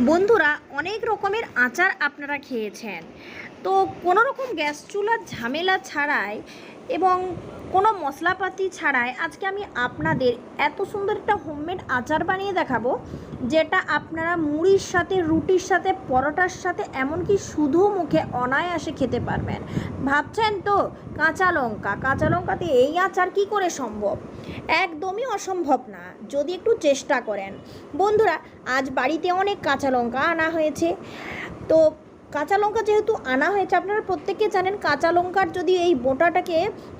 বন্ধুরা অনেক রকমের আচার আপনারা খেয়েছেন। তো কোনো রকম গ্যাস চুলার ঝামেলা ছাড়াই এবং কোনো মশলাপাতি ছাড়াই আজকে আমি আপনাদের এত সুন্দর একটা হোমমেড আচার বানিয়ে দেখাবো, যেটা আপনারা মুড়ির সাথে, রুটির সাথে, পরোটার সাথে, এমনকি শুধু মুখে অনায়াসে খেতে পারবেন। ভাবছেন তো, কাঁচা লঙ্কা, কাঁচা লঙ্কাতে এই আচার কি করে সম্ভব? একদমই অসম্ভব না, যদি একটু চেষ্টা করেন। বন্ধুরা, আজ বাড়িতে অনেক কাঁচা লঙ্কা আনা হয়েছে। তো কাঁচা লঙ্কা যেহেতু আনা হয়েছে, আপনারা প্রত্যেকে জানেন কাঁচা লঙ্কার যদি এই বোটাটাকে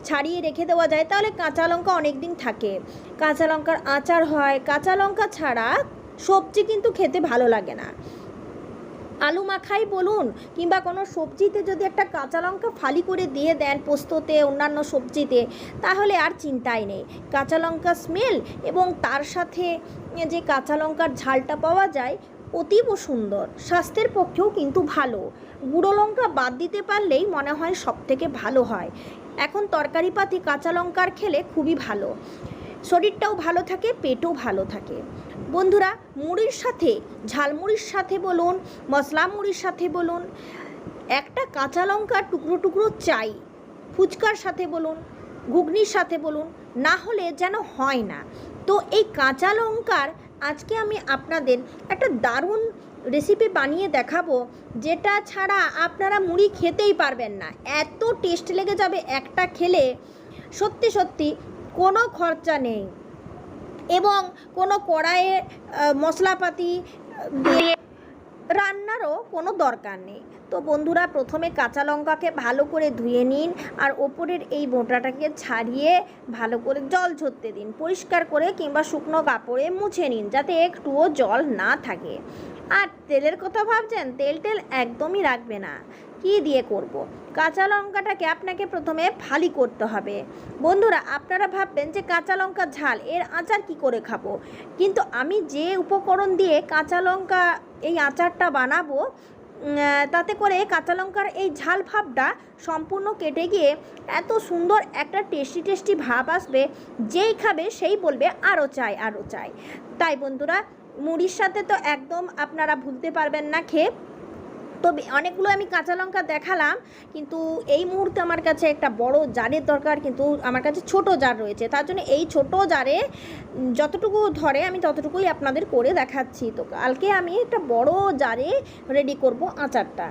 ছাড়িয়ে রেখে দেওয়া যায়, তাহলে কাঁচা লঙ্কা অনেক দিন থাকে। কাঁচা লঙ্কার আচার হয়, কাঁচা লঙ্কা ছাড়া সবজি কিন্তু খেতে ভালো লাগে না। আলু মাখাই বলুন, কিংবা কোনো সবজিতে যদি একটা কাঁচা লঙ্কা ফালি করে দিয়ে দেন পোস্ততে, অন্যান্য সবজিতে, তাহলে আর চিন্তাই নেই। কাঁচা লঙ্কা স্মেল এবং তার সাথে যে কাঁচা লঙ্কার ঝালটা পাওয়া যায় অতীব সুন্দর। স্বাস্থ্যের পক্ষেও কিন্তু ভালো। গুঁড়ো লঙ্কা বাদ দিতে পারলেই মনে হয় সব থেকে ভালো হয়। এখন তরকারি পাতি কাঁচা লঙ্কার খেলে খুবই ভালো। শরীরটাও ভালো থাকে, পেটও ভালো থাকে। বন্ধুরা, মুড়ির সাথে, ঝালমুড়ির সাথে বলুন, মশলা মুড়ির সাথে বলুন, একটা কাঁচা লঙ্কার টুকরো টুকরো চাই, ফুচকার সাথে বলুন, ঘুগনির সাথে বলুন, না হলে যেন হয় না। তো এই কাঁচা লঙ্কার আজকে আমি আপনাদের একটা দারুণ রেসিপি বানিয়ে দেখাবো, যেটা ছাড়া আপনারা মুড়ি খেতেই পারবেন না। এত টেস্ট লেগে যাবে একটা খেলে। সত্যি সত্যি, কোনো খরচা নেই। এবং কোনো কড়াইয়ে মশলাপাতি দিয়ে রান্নারও কোনো দরকার নেই। তো বন্ধুরা, প্রথমে কাঁচা লঙ্কাকে ভালো করে ধুয়ে নিন আর ওপরের এই বোঁটাটাকে ছাড়িয়ে ভালো করে জল ঝরতে দিন। পরিষ্কার করে কিংবা শুকনো কাপড়ে মুছে নিন যাতে একটুও জল না থাকে। আর তেলের কথা ভাবছেন? তেল টেল একদমই রাখবে না। কি দিয়ে করব। কাঁচা লঙ্কাটাকে আপনাকে প্রথমে ফালি করতে হবে। বন্ধুরা, আপনারা ভাববেন যে কাঁচা লঙ্কা ঝাল, এর আচার কি করে খাব? কিন্তু আমি যে উপকরণ দিয়ে কাঁচা লঙ্কা এই আচারটা বানাবো তাতে করে কাঁচা লঙ্কার এই ঝাল ভাবটা সম্পূর্ণ কেটে গিয়ে এত সুন্দর একটা টেস্টি টেস্টি ভাব আসবে, যেই খাবে সেই বলবে আরও চাই আরও চাই। তাই বন্ধুরা, মুড়ির সাথে তো একদম আপনারা ভুলতে পারবেন না খেয়ে। তবে অনেকগুলো আমি কাঁচা লঙ্কা দেখালাম, কিন্তু এই মুহূর্তে আমার কাছে একটা বড় জারের দরকার, কিন্তু আমার কাছে ছোট জার রয়েছে। তার জন্য এই ছোট জারে যতটুকু ধরে আমি ততটুকুই আপনাদের করে দেখাচ্ছি। তো কালকে আমি একটা বড় জারে রেডি করব আচারটা।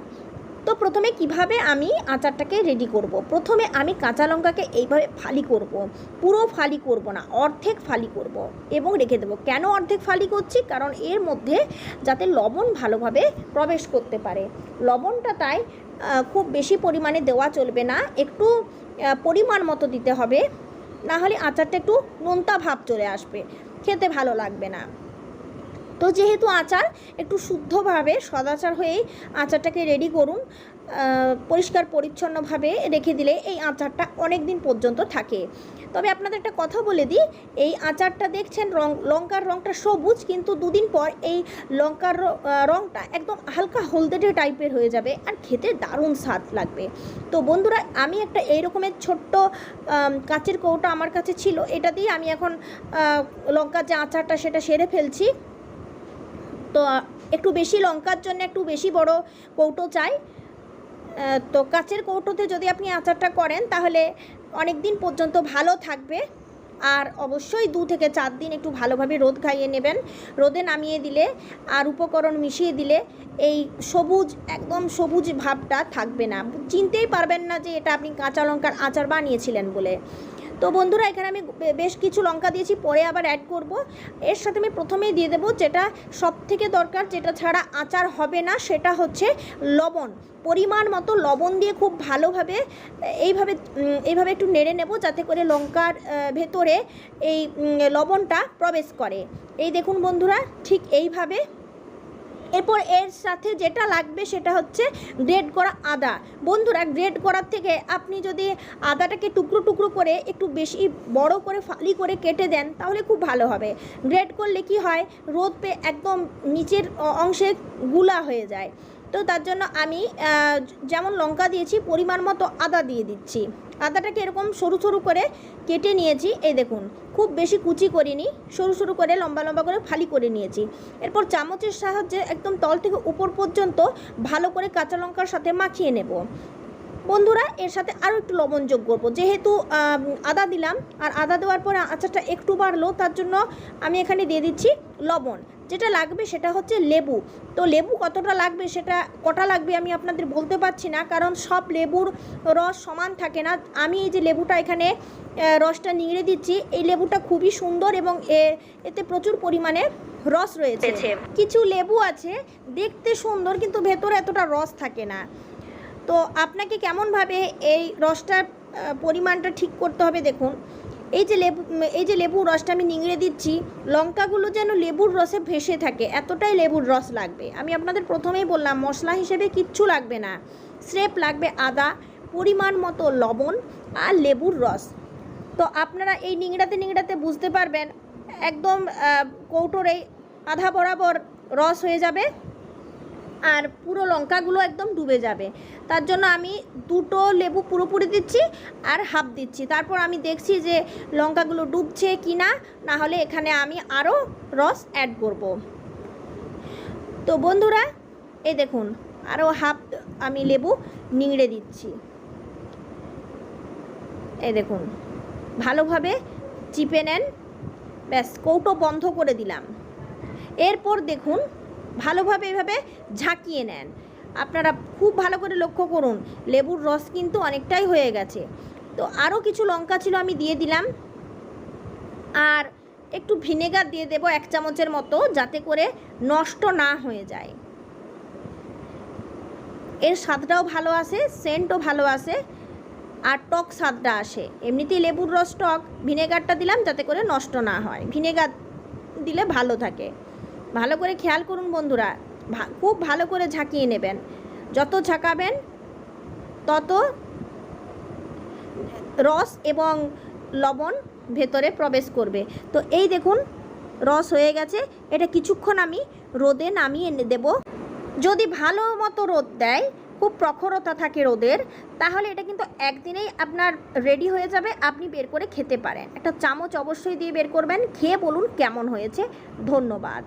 তো প্রথমে কীভাবে আমি আচারটাকে রেডি করব। প্রথমে আমি কাঁচা লঙ্কাকে এইভাবে ফালি করব। পুরো ফালি করব না, অর্ধেক ফালি করব এবং রেখে দেবো। কেন অর্ধেক ফালি করছি? কারণ এর মধ্যে যাতে লবণ ভালোভাবে প্রবেশ করতে পারে। লবণটা তাই খুব বেশি পরিমাণে দেওয়া চলবে না। একটু পরিমাণ মতো দিতে হবে। না হলে আচারটা একটু নোনতা ভাব চলে আসবে। খেতে ভালো লাগবে না। তো যেহেতু আচার একটু শুদ্ধভাবে সদাচার হয়েই আচারটাকে রেডি করুন পরিষ্কার পরিচ্ছন্নভাবে রেখে দিলে এই আচারটা অনেক দিন পর্যন্ত থাকে। তবে আপনাদের একটা কথা বলে দিই এই আচারটা দেখছেন রং লঙ্কার রঙটা সবুজ কিন্তু দুদিন পর এই লঙ্কার র- আহ, রংটা একদম হালকা হলদেটে টাইপের হয়ে যাবে আর খেতে দারুণ স্বাদ লাগবে। তো বন্ধুরা আমি একটা এই রকমের ছোট্ট কাচের কৌটা আমার কাছে ছিল এটা দিয়ে আমি এখন লঙ্কার যে আচারটা সেটা সেরে ফেলছি। তো একটু বেশি লঙ্কার জন্য একটু বেশি বড় কৌটো চাই। তো কাচের কৌটোতে যদি আপনি আচারটা করেন, তাহলে অনেক দিন পর্যন্ত ভালো থাকবে। আর অবশ্যই দু থেকে চার দিন একটু ভালোভাবে রোদ খাইয়ে নেবেন। রোদে নামিয়ে দিলে আর উপকরণ মিশিয়ে দিলে এই সবুজ, একদম সবুজ ভাবটা থাকবে না। চিনতেই পারবেন না যে এটা আপনি কাঁচা লঙ্কার আচার বানিয়েছিলেন বলে। তো বন্ধুরা, এখানে আমি বেশ কিছু লঙ্কা দিয়েছি, পরে আবার অ্যাড করব। এর সাথে আমি প্রথমেই দিয়ে দেবো যেটা সব থেকে দরকার, যেটা ছাড়া আচার হবে না, সেটা হচ্ছে লবণ। পরিমাণ মতো লবণ দিয়ে খুব ভালোভাবে, এইভাবে এইভাবে একটু নেড়ে নেব যাতে করে লঙ্কার ভেতরে এই লবণটা প্রবেশ করে। এই দেখুন বন্ধুরা, ঠিক এইভাবে এরপর এর সাথে যেটা লাগবে সেটা হচ্ছে গ্রেড করা আদা। বন্ধুরা, গ্রেড করার থেকে আপনি যদি আদাটাকে টুকরো টুকরো করে একটু বেশি বড় করে ফালি করে কেটে দেন, তাহলে খুব ভালো হবে। গ্রেড করলে কি হয়? রোদ পেয়ে একদম নিচের অংশে গুলা হয়ে যায়। তো তার জন্য আমি যেমন লঙ্কা দিয়েছি, পরিমাণ মতো আদা দিয়ে দিচ্ছি। আদাটাকে এরকম সরু সরু করে কেটে নিয়েছি, এই দেখুন। খুব বেশি কুচি করিনি, সরু সরু করে, লম্বা লম্বা করে ফালি করে নিয়েছি। এরপর চামচের সাহায্যে একদম তল থেকে উপর পর্যন্ত ভালো করে কাঁচা লঙ্কার সাথে মাখিয়ে নেব। বন্ধুরা এর সাথে আরও একটু লবণ যোগ করব। যেহেতু আদা দিলাম আর আদা দেওয়ার পরে আচারটা একটু বাড়লো তার জন্য আমি এখানে দিয়ে দিচ্ছি লবণ। যেটা লাগবে সেটা হচ্ছে লেবু। তো লেবু কতটা লাগবে সেটা কটা লাগবে আমি আপনাদের বলতে পারছি না কারণ সব লেবুর রস সমান থাকে না। আমি এই যে লেবুটা এখানে রসটা নিংড়ে দিচ্ছি। এই লেবুটা খুবই সুন্দর এবং এ- এতে প্রচুর পরিমাণে রস রয়েছে। কিছু লেবু আছে দেখতে সুন্দর কিন্তু ভেতরে এতটা রস থাকে না। তো আপনাকে কেমনভাবে এই রসটার পরিমাণটা ঠিক করতে হবে দেখুন। এই যে লেবু, এই যে লেবুর রসটা আমি নিংড়ে দিচ্ছি, লঙ্কাগুলো যেন লেবুর রসে ভেসে থাকে, এতটাই লেবুর রস লাগবে। আমি আপনাদের প্রথমেই বললাম, মশলা হিসেবে কিচ্ছু লাগবে না। স্রেপ লাগবে আদা, পরিমাণ মতো লবণ আর লেবুর রস। তো আপনারা এই নিংড়াতে নিংড়াতে বুঝতে পারবেন, একদম কৌটোর এই আধা বরাবর রস হয়ে যাবে। আর পুরো লঙ্কাগুলো একদম ডুবে যাবে। তার জন্য আমি দুটো লেবু পুরোপুরি দিচ্ছি আর হাফ দিচ্ছি। তারপর আমি দেখছি যে লঙ্কাগুলো ডুবছে কি না না হলে এখানে আমি আরও রস অ্যাড করব। তো বন্ধুরা, এই দেখুন, আরও হাফ আমি লেবু নিংড়ে দিচ্ছি। এই দেখুন, ভালোভাবে চিপে নেন। ব্যাস, কৌটো বন্ধ করে দিলাম। এরপর দেখুন ভালোভাবে এভাবে ঝাঁকিয়ে নেন। আপনারা খুব ভালো করে লক্ষ্য করুন, লেবুর রস কিন্তু অনেকটাই হয়ে গেছে। তো আরও কিছু লঙ্কা ছিল আমি দিয়ে দিলাম। আর একটু ভিনেগার দিয়ে দেবো এক চামচের মতো, যাতে করে নষ্ট না হয়ে যায়। এর স্বাদটাও ভালো আসে, সেন্টও ভালো আসে, আর টক স্বাদটা আসে। এমনিতেই লেবুর রস টক, ভিনেগারটা দিলাম যাতে করে নষ্ট না হয়। ভিনেগার দিলে ভালো থাকে। ভালো করে খেয়াল করুন বন্ধুরা খুব ভালো করে ঝাঁকিয়ে নেবেন। যত ঝাঁকাবেন, তত রস এবং লবণ ভেতরে প্রবেশ করবে। তো এই দেখুন, রস হয়ে গেছে। এটা কিছুক্ষণ আমি রোদে নামিয়ে এনে দেব। যদি ভালো মতো রোদ দেয়, খুব প্রখরতা থাকে রোদের, তাহলে এটা কিন্তু একদিনেই আপনার রেডি হয়ে যাবে, আপনি বের করে খেতে পারেন। একটা চামচ অবশ্যই দিয়ে বের করবেন। খেয়ে বলুন কেমন হয়েছে। ধন্যবাদ।